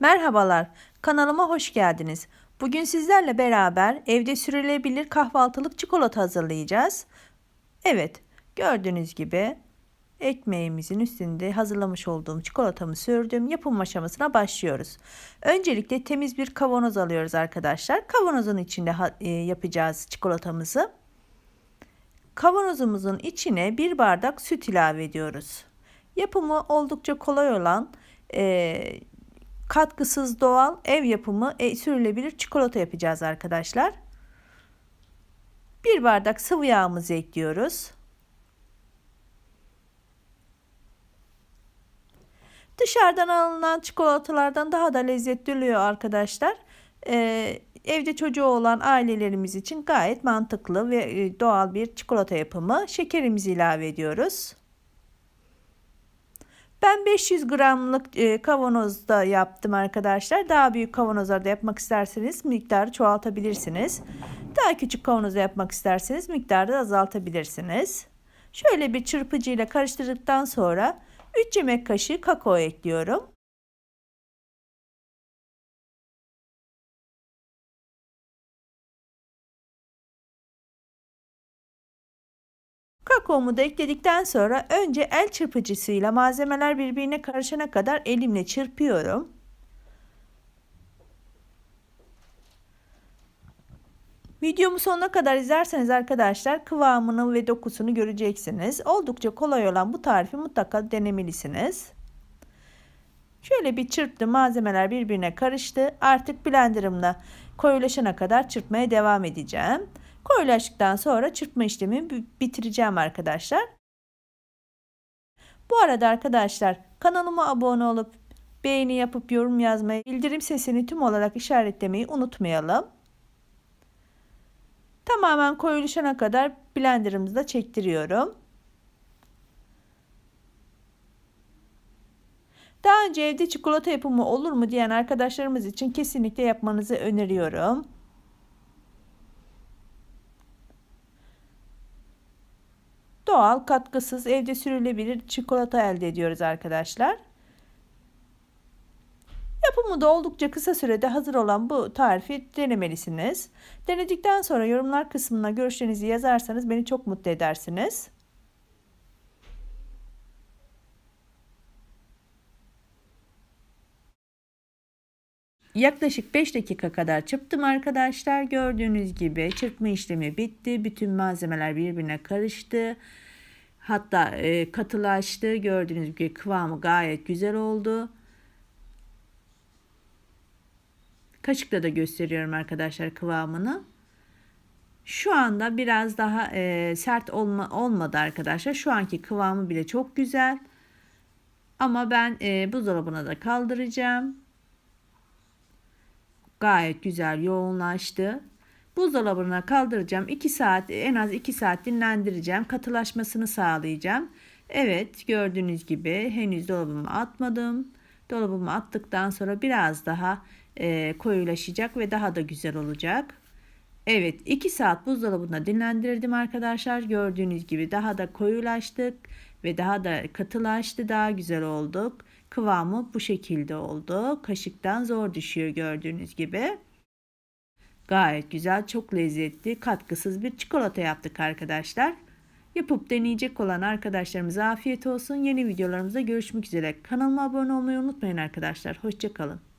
Merhabalar, kanalıma hoş geldiniz. Bugün sizlerle beraber evde sürülebilir kahvaltılık çikolata hazırlayacağız. Evet, gördüğünüz gibi ekmeğimizin üstünde hazırlamış olduğum çikolatamı sürdüm. Yapım aşamasına başlıyoruz. Öncelikle temiz bir kavanoz alıyoruz arkadaşlar. Kavanozun içinde e, yapacağız çikolatamızı. Kavanozumuzun içine bir bardak süt ilave ediyoruz. Yapımı oldukça kolay olan e, katkısız doğal ev yapımı e, sürülebilir çikolata yapacağız arkadaşlar. Bir bardak sıvı yağımızı ekliyoruz. Dışarıdan alınan çikolatalardan daha da lezzetli oluyor arkadaşlar. Ee, evde çocuğu olan ailelerimiz için gayet mantıklı ve e, doğal bir çikolata yapımı. Şekerimizi ilave ediyoruz. Ben 500 gramlık e, kavanozda yaptım arkadaşlar. Daha büyük kavanozlarda yapmak isterseniz miktarı çoğaltabilirsiniz. Daha küçük kavanozda yapmak isterseniz miktarı azaltabilirsiniz. Şöyle bir çırpıcıyla karıştırdıktan sonra 3 yemek kaşığı kakao ekliyorum. Kakaomu da ekledikten sonra önce el çırpıcısıyla malzemeler birbirine karışana kadar elimle çırpıyorum. Videomu sonuna kadar izlerseniz arkadaşlar kıvamını ve dokusunu göreceksiniz. Oldukça kolay olan bu tarifi mutlaka denemelisiniz. Şöyle bir çırptım malzemeler birbirine karıştı. Artık blenderımla koyulaşana kadar çırpmaya devam edeceğim. Koyulaştıktan sonra çırpma işlemimi bitireceğim arkadaşlar. Bu arada arkadaşlar kanalıma abone olup beğeni yapıp yorum yazmayı, bildirim sesini tüm olarak işaretlemeyi unutmayalım. Tamamen koyuluşana kadar blenderımızda çektiriyorum. Daha önce evde çikolata yapımı olur mu diyen arkadaşlarımız için kesinlikle yapmanızı öneriyorum. Doğal, katkısız, evde sürülebilir çikolata elde ediyoruz arkadaşlar. Yapımı da oldukça kısa sürede hazır olan bu tarifi denemelisiniz. Denedikten sonra yorumlar kısmına görüşlerinizi yazarsanız beni çok mutlu edersiniz. Yaklaşık 5 dakika kadar çırptım arkadaşlar. Gördüğünüz gibi çırpma işlemi bitti. Bütün malzemeler birbirine karıştı. Hatta e, katılaştı. Gördüğünüz gibi kıvamı gayet güzel oldu. Kaşıkla da gösteriyorum arkadaşlar kıvamını. Şu anda biraz daha e, sert olma, olmadı arkadaşlar. Şu anki kıvamı bile çok güzel. Ama ben e, buzdolabına da kaldıracağım. Gayet güzel yoğunlaştı. Buzdolabına kaldıracağım. 2 saat en az 2 saat dinlendireceğim. Katılaşmasını sağlayacağım. Evet gördüğünüz gibi henüz dolabıma atmadım. Dolabıma attıktan sonra biraz daha e, koyulaşacak ve daha da güzel olacak. Evet 2 saat buzdolabında dinlendirdim arkadaşlar. Gördüğünüz gibi daha da koyulaştık ve daha da katılaştı. Daha güzel olduk. Kıvamı bu şekilde oldu. Kaşıktan zor düşüyor gördüğünüz gibi. Gayet güzel, çok lezzetli, katkısız bir çikolata yaptık arkadaşlar. Yapıp deneyecek olan arkadaşlarımıza afiyet olsun. Yeni videolarımızda görüşmek üzere. Kanalıma abone olmayı unutmayın arkadaşlar. Hoşçakalın.